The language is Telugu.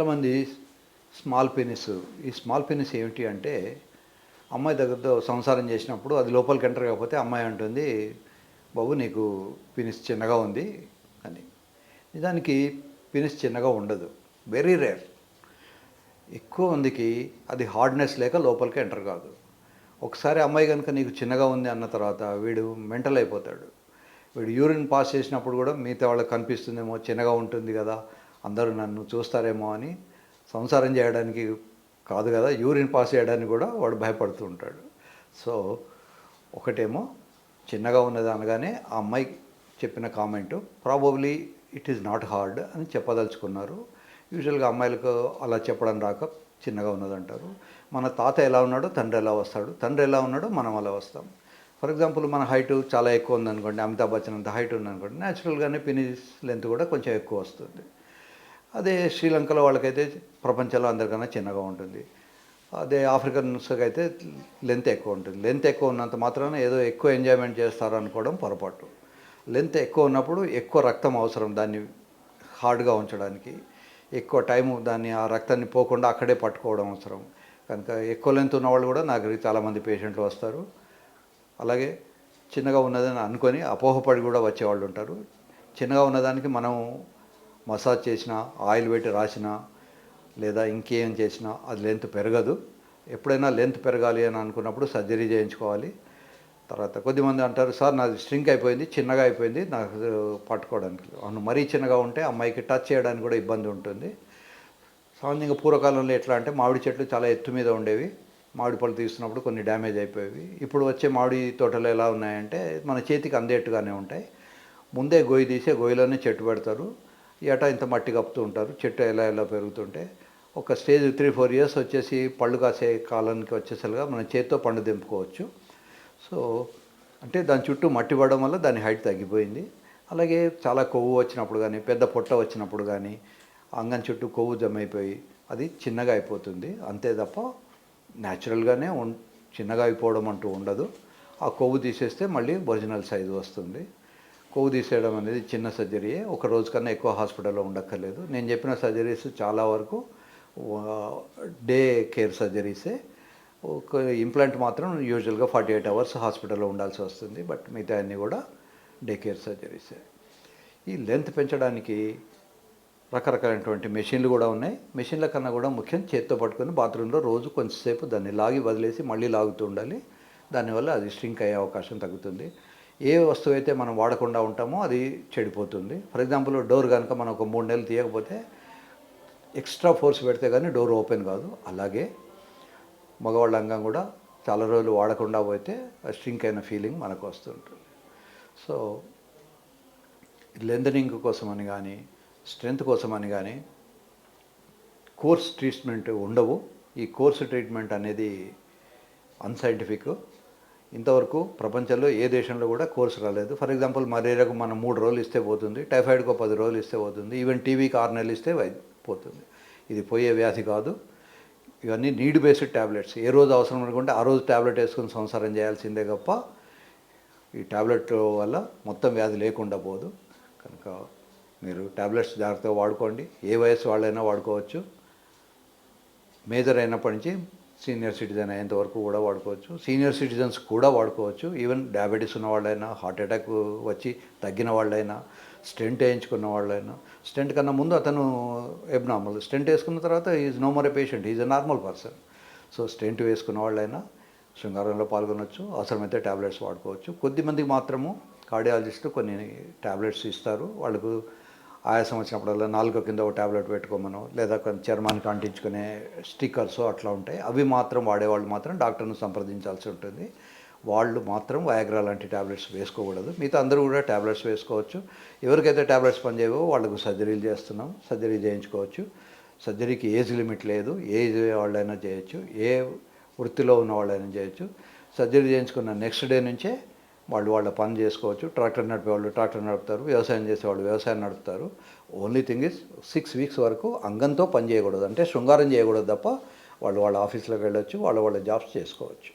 చాలామంది స్మాల్ పెనిస్ ఈ స్మాల్ పెనిస్ ఏమిటి అంటే అమ్మాయి దగ్గరతో సంసారం చేసినప్పుడు అది లోపలికి ఎంటర్ కాకపోతే అమ్మాయి అంటుంది బాబు నీకు పినిస్ చిన్నగా ఉంది అని. నిజానికి పినిస్ చిన్నగా ఉండదు. వెరీ రేర్ ఎక్కువ మందికి అది హార్డ్నెస్ లేక లోపలికి ఎంటర్ కాదు. ఒకసారి అమ్మాయి కనుక నీకు చిన్నగా ఉంది అన్న తర్వాత వీడు మెంటల్ అయిపోతాడు. వీడు యూరిన్ పాస్ చేసినప్పుడు కూడా మిగతా వాళ్ళకి కనిపిస్తుందేమో చిన్నగా ఉంటుంది కదా అందరూ నన్ను చూస్తారేమో అని సంసారం చేయడానికి కాదు కదా యూరిన్ పాస్ చేయడానికి కూడా వాడు భయపడుతూ ఉంటాడు. సో ఒకటేమో చిన్నగా ఉన్నది అనగానే ఆ అమ్మాయి చెప్పిన comment probably it is not hard అని చెప్పదలుచుకున్నారు. యూజువల్గా అమ్మాయిలకు అలా చెప్పడం రాక చిన్నగా ఉన్నదంటారు. మన తాత ఎలా ఉన్నాడో తండ్రి ఎలా వస్తాడు తండ్రి ఎలా ఉన్నాడో మనం అలా వస్తాం. ఫర్ ఎగ్జాంపుల్ మన హైట్ చాలా ఎక్కువ ఉందనుకోండి అమితాబ్ బచ్చన్ అంత హైట్ ఉందనుకోండి న్యాచురల్గానే పినిస్ లెంత్ కూడా కొంచెం ఎక్కువ వస్తుంది. అదే శ్రీలంకలో వాళ్ళకైతే ప్రపంచంలో అందరికన్నా చిన్నగా ఉంటుంది. అదే ఆఫ్రికన్స్కి అయితే లెంత్ ఎక్కువ ఉంటుంది. లెంత్ ఎక్కువ ఉన్నంత మాత్రాన ఏదో ఎక్కువ ఎంజాయ్మెంట్ చేస్తారు అనుకోవడం పొరపాటు. లెంత్ ఎక్కువ ఉన్నప్పుడు ఎక్కువ రక్తం అవసరం దాన్ని హార్డ్గా ఉంచడానికి. ఎక్కువ టైము దాన్ని ఆ రక్తాన్ని పోకుండా అక్కడే పట్టుకోవడం అవసరం. కనుక ఎక్కువ లెంత్ ఉన్న వాళ్ళు కూడా నా దగ్గరికి చాలామంది పేషెంట్లు వస్తారు. అలాగే చిన్నగా ఉన్నదని అనుకొని అపోహపడి కూడా వచ్చేవాళ్ళు ఉంటారు. చిన్నగా ఉన్నదానికి మనం మసాజ్ చేసినా ఆయిల్ పెట్టి రాసినా లేదా ఇంకేం చేసినా అది లెంత్ పెరగదు. ఎప్పుడైనా లెంత్ పెరగాలి అని అనుకున్నప్పుడు సర్జరీ చేయించుకోవాలి. తర్వాత కొద్దిమంది అంటారు సార్ నాది స్ట్రింక్ అయిపోయింది చిన్నగా అయిపోయింది నాకు పట్టుకోవడానికి. అవును మరీ చిన్నగా ఉంటే అమ్మాయికి టచ్ చేయడానికి కూడా ఇబ్బంది ఉంటుంది. సామాన్యంగా పూర్వకాలంలో ఎట్లా అంటే మామిడి చెట్లు చాలా ఎత్తు మీద ఉండేవి. మామిడి పళ్ళు తీస్తున్నప్పుడు కొన్ని డ్యామేజ్ అయిపోయేవి. ఇప్పుడు వచ్చే మామిడి తోటలు ఎలా ఉన్నాయంటే మన చేతికి అందేట్టుగానే ఉంటాయి. ముందే గొయ్యి తీసే గొయ్యిలోనే చెట్టు పెడతారు. ఏటా ఇంత మట్టి కప్పుతూ ఉంటారు చెట్టు ఎలా ఎలా పెరుగుతుంటే ఒక స్టేజ్ త్రీ ఫోర్ ఇయర్స్ వచ్చేసి పళ్ళు కాసే కాలానికి వచ్చేసరిగా మనం చేతితో పండు దింపుకోవచ్చు. సో అంటే దాని చుట్టూ మట్టి పడడం వల్ల దాని హైట్ తగ్గిపోయింది. అలాగే చాలా కొవ్వు వచ్చినప్పుడు కానీ పెద్ద పొట్ట వచ్చినప్పుడు కానీ అంగం చుట్టూ కొవ్వు జమైపోయి అది చిన్నగా అయిపోతుంది. అంతే తప్ప న్యాచురల్గానే చిన్నగా అయిపోవడం అంటూ ఉండదు. ఆ కొవ్వు తీసేస్తే మళ్ళీ ఒరిజినల్ సైజు వస్తుంది. కొవ్వు తీసేయడం అనేది చిన్న సర్జరీయే. ఒక రోజు కన్నా ఎక్కువ హాస్పిటల్లో ఉండక్కర్లేదు. నేను చెప్పిన సర్జరీస్ చాలా వరకు డే కేర్ సర్జరీసే. ఒక ఇంప్లాంట్ మాత్రం యూజువల్గా ఫార్టీ ఎయిట్ అవర్స్ హాస్పిటల్లో ఉండాల్సి వస్తుంది. బట్ మిగతా అన్నీ కూడా డే కేర్ సర్జరీసే. ఈ లెంత్ పెంచడానికి రకరకాలైనటువంటి మెషిన్లు కూడా ఉన్నాయి. మెషిన్ల కన్నా కూడా ముఖ్యం చేత్తో పట్టుకొని బాత్రూంలో రోజు కొంచెంసేపు దాన్ని లాగి వదిలేసి మళ్ళీ లాగుతూ ఉండాలి. దానివల్ల అది స్ట్రింక్ అయ్యే అవకాశం తగ్గుతుంది. ఏ వస్తువు అయితే మనం వాడకుండా ఉంటామో అది చెడిపోతుంది. ఫర్ ఎగ్జాంపుల్ డోర్ కనుక మనం ఒక మూడు నెలలు తీయకపోతే ఎక్స్ట్రా ఫోర్స్ పెడితే కానీ డోర్ ఓపెన్ కాదు. అలాగే మగవాళ్ళ అంగం కూడా చాలా రోజులు వాడకుండా పోతే స్ట్రింక్ అయిన ఫీలింగ్ మనకు వస్తుంటుంది. సో లెందనింగ్ కోసమని కానీ స్ట్రెంత్ కోసమని కానీ కోర్స్ ట్రీట్మెంట్ ఉండవు. ఈ కోర్స్ ట్రీట్మెంట్ అనేది అన్సైంటిఫిక్. ఇంతవరకు ప్రపంచంలో ఏ దేశంలో కూడా కోర్సు రాలేదు. ఫర్ ఎగ్జాంపుల్ మలేరియాకు మనం మూడు రోజులు ఇస్తే పోతుంది టైఫాయిడ్కు పది రోజులు ఇస్తే పోతుంది ఈవెన్ టీవీకి ఆరు నెలలు ఇస్తే పోతుంది. ఇది పోయే వ్యాధి కాదు. ఇవన్నీ నీడ్ బేస్డ్ ట్యాబ్లెట్స్ ఏ రోజు అవసరం అనుకుంటే ఆ రోజు ట్యాబ్లెట్ వేసుకుని సంసారం చేయాల్సిందే తప్ప ఈ ట్యాబ్లెట్ వల్ల మొత్తం వ్యాధి లేకుండా పోదు. కనుక మీరు ట్యాబ్లెట్స్ జాగ్రత్తగా వాడుకోండి. ఏ వయసు వాళ్ళైనా వాడుకోవచ్చు. మేజర్ అయినప్పటి నుంచి సీనియర్ సిటిజన్ అయ్యేంత వరకు కూడా వాడుకోవచ్చు. సీనియర్ సిటిజన్స్ కూడా వాడుకోవచ్చు. ఈవెన్ డయాబెటీస్ ఉన్న వాళ్ళైనా హార్ట్ అటాక్ వచ్చి తగ్గిన వాళ్ళైనా స్టెంట్ వేయించుకున్న వాళ్ళైనా. స్టెంట్ కన్నా ముందు అతను ఎబ్నార్మల్ స్టెంట్ వేసుకున్న తర్వాత is no more a patient is a normal person so stent వేసుకున్న వాళ్ళైనా శృంగారంలో పాల్గొనవచ్చు అవసరమైతే ట్యాబ్లెట్స్ వాడుకోవచ్చు. కొద్దిమందికి మాత్రము కార్డియాలజిస్ట్ కొన్ని ట్యాబ్లెట్స్ ఇస్తారు. వాళ్ళకు ఆయాసం వచ్చినప్పుడల్లా నాలుగో కింద ఒక ట్యాబ్లెట్ పెట్టుకోమనో లేదా కొన్ని చర్మానికి అంటించుకునే స్టిక్కర్స్ అట్లా ఉంటాయి. అవి మాత్రం వాడేవాళ్ళు మాత్రం డాక్టర్ను సంప్రదించాల్సి ఉంటుంది. వాళ్ళు మాత్రం వయాగ్రా లాంటి ట్యాబ్లెట్స్ వేసుకోకూడదు. మిగతా అందరూ కూడా ట్యాబ్లెట్స్ వేసుకోవచ్చు. ఎవరికైతే ట్యాబ్లెట్స్ పనిచేయవో వాళ్ళకు సర్జరీలు చేస్తున్నాం. సర్జరీ చేయించుకోవచ్చు. సర్జరీకి ఏజ్ లిమిట్ లేదు. ఏజ్ వాళ్ళైనా చేయొచ్చు. ఏ వృత్తిలో ఉన్న వాళ్ళైనా చేయొచ్చు. సర్జరీ చేయించుకున్న నెక్స్ట్ డే నుంచే వాళ్ళు వాళ్ళ పని చేసుకోవచ్చు. ట్రాక్టర్ నడిపే వాళ్ళు ట్రాక్టర్ నడుపుతారు. వ్యవసాయం చేసేవాళ్ళు వ్యవసాయం నడుపుతారు. Only thing is six weeks వరకు అంగంతో పని చేయకూడదు. అంటే శృంగారం చేయకూడదు తప్ప వాళ్ళు వాళ్ళ ఆఫీస్లోకి వెళ్ళొచ్చు వాళ్ళ వాళ్ళ జాబ్స్ చేసుకోవచ్చు.